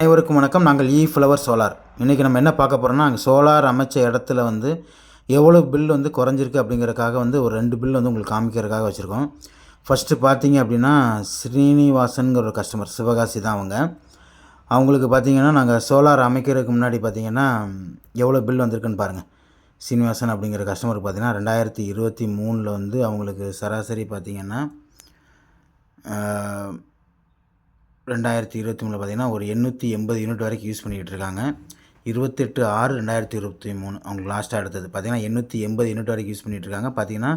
அனைவருக்கும் வணக்கம். நாங்கள் இ ஃப்ளவர் சோலார் இன்றைக்கி நம்ம என்ன பார்க்க போகிறோம்னா அங்கே சோலார் அமைச்ச இடத்துல வந்து எவ்வளோ பில் வந்து குறைஞ்சிருக்கு அப்படிங்கிறதுக்காக வந்து ஒரு ரெண்டு பில் வந்து உங்களுக்கு காமிக்கிறதுக்காக வச்சுருக்கோம். ஃபஸ்ட்டு பார்த்தீங்க அப்படின்னா ஸ்ரீனிவாசனுங்கிற ஒரு கஸ்டமர் சிவகாசி தான் அவங்க. அவங்களுக்கு பார்த்தீங்கன்னா நாங்கள் சோலார் அமைக்கிறதுக்கு முன்னாடி பார்த்தீங்கன்னா எவ்வளோ பில் வந்திருக்குன்னு பாருங்கள் ஸ்ரீனிவாசன் அப்படிங்கிற கஸ்டமருக்கு பார்த்தீங்கன்னா ரெண்டாயிரத்தி இருபத்தி மூணில் வந்து அவங்களுக்கு சராசரி பார்த்தீங்கன்னா ரெண்டாயிரத்தி இருபத்தி மூணில் பார்த்தீங்கன்னா ஒரு எண்ணூற்றி எண்பது யூனிட் வரைக்கும் யூஸ் பண்ணிக்கிட்டு இருக்காங்க. இருபத்தெட்டு ஆறு ரெண்டாயிரத்தி இருபத்தி மூணு அவங்களுக்கு லாஸ்ட்டாக எடுத்தது. பார்த்தீங்கன்னா எண்ணூற்றி எண்பது யூனிட் வரைக்கும் யூஸ் பண்ணிகிட்டு இருக்காங்க. பார்த்தீங்கன்னா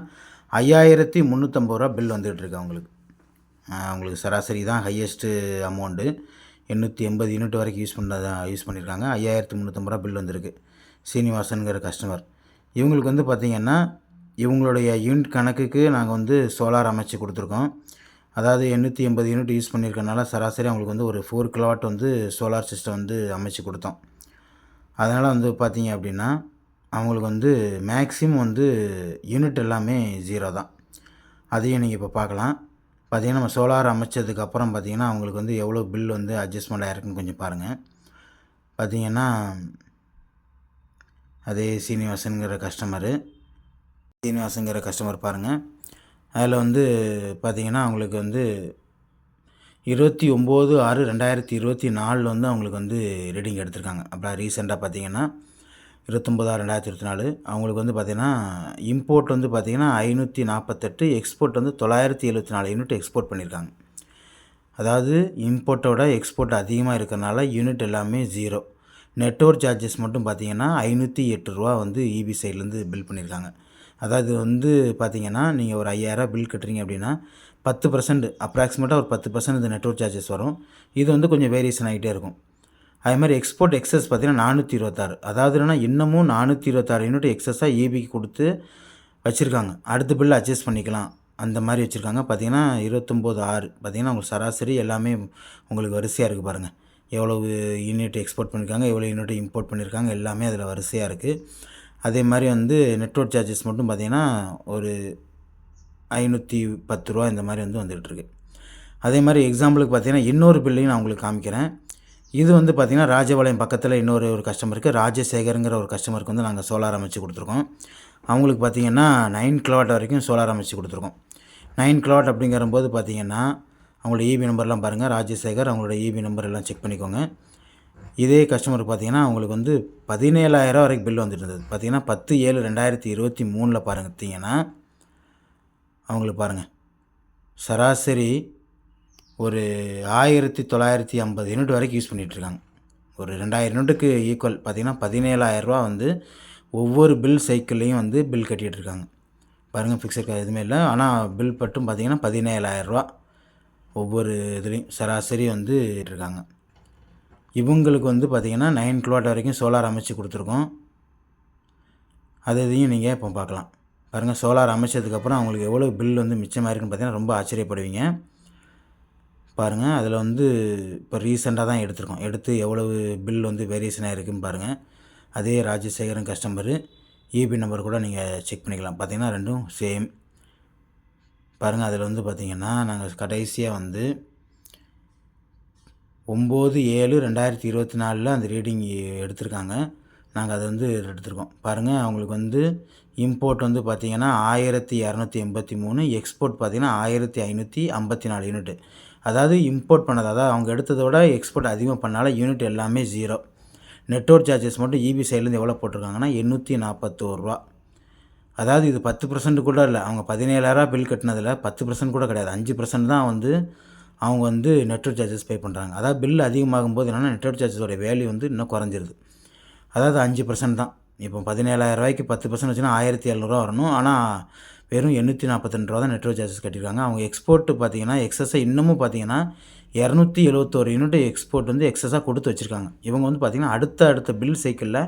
ஐயாயிரத்தி முந்நூற்றம்பது ரூபா பில் வந்துகிட்டு இருக்கு அவங்களுக்கு. அவங்களுக்கு சராசரி தான் ஹையஸ்ட்டு அமௌண்ட்டு எண்ணூற்றி எண்பது யூனிட் வரைக்கும் யூஸ் பண்ணதான் யூஸ் பண்ணியிருக்காங்க ஐயாயிரத்தி முந்நூற்றம்பது ரூபா பில் வந்திருக்கு. சீனிவாசனுங்கிற கஸ்டமர் இவங்களுக்கு வந்து பார்த்திங்கன்னா இவங்களுடைய யூனிட் கணக்குக்கு நாங்கள் வந்து சோலார் அமைச்சு கொடுத்துருக்கோம். அதாவது எண்ணூற்றி எண்பது யூனிட் யூஸ் பண்ணியிருக்கனால சராசரி அவங்களுக்கு வந்து ஒரு ஃபோர் கிலோவாட் வந்து சோலார் சிஸ்டம் வந்து அமைச்சு கொடுத்தோம். அதனால் வந்து பார்த்தீங்க அப்படின்னா அவங்களுக்கு வந்து மேக்ஸிமம் வந்து யூனிட் எல்லாமே ஜீரோ தான். அதையும் நீங்கள் இப்போ பார்க்கலாம். பார்த்தீங்கன்னா நம்ம சோலார் அமைச்சதுக்கப்புறம் பார்த்தீங்கன்னா அவங்களுக்கு வந்து எவ்வளோ பில் வந்து அட்ஜஸ்ட்மெண்ட் ஆயிருக்குன்னு கொஞ்சம் பாருங்கள் பார்த்தீங்கன்னா அதே சீனிவாசனுங்கிற கஸ்டமரு சீனிவாசனுங்கிற கஸ்டமர் பாருங்கள் அதில் வந்து பார்த்திங்கன்னா அவங்களுக்கு வந்து இருபத்தி ஒம்பது ஆறு ரெண்டாயிரத்தி இருபத்தி நாலில் வந்து அவங்களுக்கு வந்து ரீடிங் எடுத்திருக்காங்க. அப்புறம் ரீசெண்டாக பார்த்தீங்கன்னா இருபத்தொம்பது ஆறு ரெண்டாயிரத்தி இருபத்தி நாலு அவங்களுக்கு வந்து பார்த்திங்கன்னா இம்போர்ட் வந்து பார்த்தீங்கன்னா ஐநூற்றி நாற்பத்தெட்டு எக்ஸ்போர்ட் வந்து தொள்ளாயிரத்தி எழுபத்தி நாலு யூனிட் எக்ஸ்போர்ட் பண்ணியிருக்காங்க. அதாவது இம்போர்ட்டோட எக்ஸ்போர்ட் அதிகமாக இருக்கிறனால யூனிட் எல்லாமே ஜீரோ. நெட்ஒர்க் சார்ஜஸ் மட்டும் பார்த்தீங்கன்னா ஐநூற்றி எட்டு ரூபா வந்து இபி சைட்லேருந்து பில் பண்ணியிருக்காங்க. அதாவது வந்து பார்த்தீங்கன்னா நீங்கள் ஒரு ஐயாயிரம் பில் கட்டுறீங்க அப்படின்னா பத்து பர்சன்ட் அப்ராக்சிமேட்டாக ஒரு பத்து பர்சன்ட் இந்த நெட்ஒர்க் சார்ஜஸ் வரும். இது வந்து கொஞ்சம் வேரியேஷன் ஆகிட்டே இருக்கும். அதே மாதிரி எக்ஸ்போர்ட் எக்ஸஸ் பார்த்தீங்கன்னா நானூற்றி இருபத்தாறு. அதாவது என்னன்னா இன்னமும் நானூற்றி இருபத்தாறு யூனிட் எக்ஸஸாக ஏபிக்கு கொடுத்து வச்சுருக்காங்க. அடுத்த பில் அட்ஜஸ்ட் பண்ணிக்கலாம். அந்த மாதிரி வச்சுருக்காங்க. பார்த்தீங்கன்னா இருபத்தொம்போது ஆறு. பார்த்தீங்கன்னா உங்களுக்கு சராசரி எல்லாமே உங்களுக்கு வரிசையாக இருக்குது பாருங்கள் எவ்வளவு யூனிட் எக்ஸ்போர்ட் பண்ணியிருக்காங்க எவ்வளோ யூனிட் இம்போர்ட் பண்ணியிருக்காங்க எல்லாமே அதில் வரிசையாக இருக்குது அதே மாதிரி வந்து நெட்ஒர்க் சார்ஜஸ் மட்டும் பார்த்தீங்கன்னா ஒரு ஐநூற்றி பத்து ரூபா இந்த மாதிரி வந்து வந்துகிட்ருக்கு அதே மாதிரி எக்ஸாம்பிளுக்கு பார்த்தீங்கன்னா இன்னொரு பில்லையும் நான் உங்களுக்கு காமிக்கிறேன். இது வந்து பார்த்திங்கன்னா ராஜபாளையம் பக்கத்தில் இன்னொரு ஒரு கஸ்டமருக்கு ராஜசேகருங்கிற ஒரு கஸ்டமருக்கு வந்து நாங்கள் சோலார் அமைச்சு கொடுத்துருக்கோம். அவங்களுக்கு பார்த்திங்கன்னா நைன் கிலோவாட் வரைக்கும் சோலார் அமைச்சு கொடுத்துருக்கோம். நைன் கிலோவாட் அப்படிங்கிறம்போது பார்த்தீங்கன்னா அவங்களோட இபி நம்பர்லாம் பாருங்கள் ராஜசேகர் அவங்களோட இபி நம்பர் எல்லாம் செக் பண்ணிக்கோங்க. இதே கஸ்டமருக்கு பார்த்தீங்கன்னா அவங்களுக்கு வந்து பதினேழாயிரம் வரைக்கும் பில் வந்துட்டு இருந்தது. பார்த்தீங்கன்னா பத்து ஏழு ரெண்டாயிரத்தி இருபத்தி மூணில் பாருங்க அவங்களுக்கு பாருங்கள் சராசரி ஒரு ஆயிரத்தி தொள்ளாயிரத்தி ஐம்பது யூனிட் வரைக்கும் யூஸ் பண்ணிகிட்ருக்காங்க ஒரு ரெண்டாயிரம் யூனிட்டுக்கு ஈக்குவல் பார்த்தீங்கன்னா பதினேழாயிரரூவா வந்து ஒவ்வொரு பில் சைக்கிள்லேயும் வந்து பில் கட்டிகிட்டு இருக்காங்க. பாருங்கள் ஃபிக்ஸட் எதுவுமே இல்லை. ஆனால் பில் மட்டும் பார்த்தீங்கன்னா பதினேழாயிரரூவா ஒவ்வொரு இதுலேயும் சராசரி வந்து இருக்காங்க. இவங்களுக்கு வந்து பார்த்திங்கன்னா நைன் கிலோவாட் வரைக்கும் சோலார் அமைச்சு கொடுத்துருக்கோம். அது இதையும் நீங்கள் இப்போ பார்க்கலாம். பாருங்கள் சோலார் அமைச்சதுக்கப்புறம் அவங்களுக்கு எவ்வளோ பில் வந்து மிச்சமாக இருக்குன்னு பார்த்தீங்கன்னா ரொம்ப ஆச்சரியப்படுவீங்க. பாருங்கள் அதில் வந்து இப்போ ரீசெண்டாக தான் எடுத்திருக்கோம். எடுத்து எவ்வளவு பில் வந்து வேரியேஷன் ஆகிருக்குன்னு பாருங்கள் அதே ராஜசேகரன் கஸ்டமரு இபி நம்பர் கூட நீங்கள் செக் பண்ணிக்கலாம். பார்த்தீங்கன்னா ரெண்டும் சேம் பாருங்கள் அதில் வந்து பார்த்திங்கன்னா நாங்கள் கடைசியாக வந்து ஒம்பது ஏழு ரெண்டாயிரத்தி இருபத்தி நாலில் அந்த ரீடிங் எடுத்திருக்காங்க. நாங்கள் அதை வந்து எடுத்திருக்கோம். பாருங்கள் அவங்களுக்கு வந்து இம்போர்ட் வந்து பார்த்திங்கன்னா ஆயிரத்தி இரநூத்தி எண்பத்தி மூணு எக்ஸ்போர்ட் பார்த்திங்கன்னா ஆயிரத்தி ஐநூற்றி ஐம்பத்தி நாலு யூனிட்டு அதாவது இம்போர்ட் பண்ணது அதாவது அவங்க எடுத்ததை விட எக்ஸ்போர்ட் அதிகமாக பண்ணால யூனிட் எல்லாமே ஜீரோ நெட்ஒர்க் சார்ஜஸ் மட்டும் இபி சைட்லேருந்து எவ்வளோ போட்டிருக்காங்கன்னா எண்ணூற்றி நாற்பத்தோரு ரூபா. அதாவது இது பத்து பர்சன்ட் கூட இல்லை அவங்க பதினேழாயிரம் பில் கட்டினதில் பத்து பர்சன்ட் கூட கிடையாது. அஞ்சு பர்சன்ட் தான் வந்து அவங்க வந்து நெட்ஒர்க் சார்ஜஸ் பே பண்ணுறாங்க அதாவது பில் அதிகமாகும் போது என்னென்னா நெட்ஒர்க் சார்ஜஸோட வேல்யூ வந்து இன்னும் குறைஞ்சிருது. அதாவது அஞ்சு பர்சன்ட் தான். இப்போ பதினேழாயிரரூவாய்க்கு பத்து பர்சன்ட் வச்சுன்னா ஆயிரத்தி எழுநூறுவா வரணும். ஆனால் வெறும் எண்ணூற்றி நாற்பத்தெண்டு ரூபா தான் நெட்ஒர்க் சார்ஜஸ் கட்டியிருக்காங்க. அவங்க எக்ஸ்போர்ட்டு பார்த்தீங்கன்னா எக்ஸஸை இன்னமும் பார்த்தீங்கன்னா இரநூத்தி எழுபத்தோரு யூனிட் எக்ஸ்போர்ட் வந்து எக்ஸஸாக கொடுத்து வச்சுருக்காங்க. இவங்க வந்து பார்த்திங்கன்னா அடுத்த அடுத்த பில் சைக்கிளில்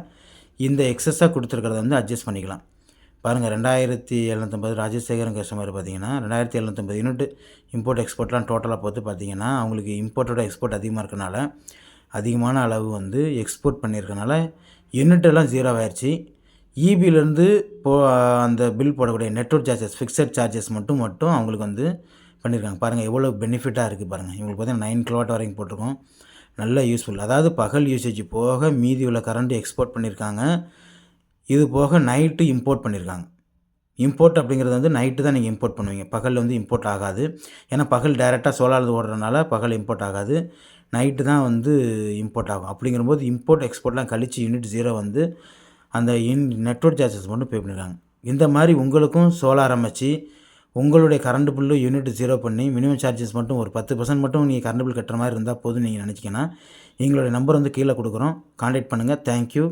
இந்த எக்ஸஸாக கொடுத்துருக்கிறத வந்து அட்ஜஸ்ட் பண்ணிக்கலாம். பாருங்கள் ரெண்டாயிரத்தி எழுநூற்றம்பது ராஜசேகரன் கஸ்டமர் பார்த்தீங்கன்னா ரெண்டாயிரத்தி எழுநூற்றம்பது யூனிட் இம்போர்ட் எக்ஸ்போர்ட்லாம் டோட்டலாக பார்த்து பார்த்தீங்கன்னா அவங்களுக்கு இம்போர்ட்டோட எக்ஸ்போர்ட் அதிகமாக இருக்கனால அதிகமான அளவு வந்து எக்ஸ்போர்ட் பண்ணியிருக்கனால யூனிட் எல்லாம் ஜீரோ ஆயிடுச்சு. இபிலேருந்து போ அந்த பில் போடக்கூடிய நெட்ஒர்க் சார்ஜஸ் ஃபிக்ஸட் சார்ஜஸ் மட்டும் மட்டும் அவங்களுக்கு வந்து பண்ணியிருக்காங்க. பாருங்கள் எவ்வளோ பெனிஃபிட்டாக இருக்குது பாருங்கள் இவங்களுக்கு பார்த்தீங்கன்னா நைன் கிலோவாட் வரைக்கும் போட்டிருக்கோம். நல்ல யூஸ்ஃபுல் அதாவது பகல் யூசேஜ் போக மீதி உள்ள கரண்ட் எக்ஸ்போர்ட் பண்ணியிருக்காங்க. இது போக நைட்டு இம்போர்ட் பண்ணியிருக்காங்க இம்போர்ட் அப்படிங்கிறது வந்து நைட்டு தான் நீங்கள் இம்போர்ட் பண்ணுவீங்க. பகலில் வந்து இம்போர்ட் ஆகாது. ஏன்னா பகல் டைரெக்டாக சோலாரில் ஓடுறதுனால பகல் இம்போர்ட் ஆகாது. நைட்டு தான் வந்து இம்போர்ட் ஆகும். அப்படிங்கிறபோது இம்போர்ட் எக்ஸ்போர்ட்லாம் கழித்து யூனிட் ஜீரோ வந்து அந்த இன் நெட்ஒர்க் சார்ஜஸ் மட்டும் பே பண்ணிடுறாங்க இந்த மாதிரி உங்களுக்கும் சோலார் அமைச்சு உங்களுடைய கரண்ட் பில்லு யூனிட் ஜீரோ பண்ணி மினிமம் சார்ஜஸ் மட்டும் ஒரு பத்து பர்சன்ட் மட்டும் நீங்கள் கரண்ட் பில் கட்டுற மாதிரி இருந்தால் போதும் நீங்கள் நினச்சிங்கன்னா எங்களுடைய நம்பர் வந்து கீழே கொடுக்குறோம். காண்டாக்ட் பண்ணுங்கள் தேங்க்யூ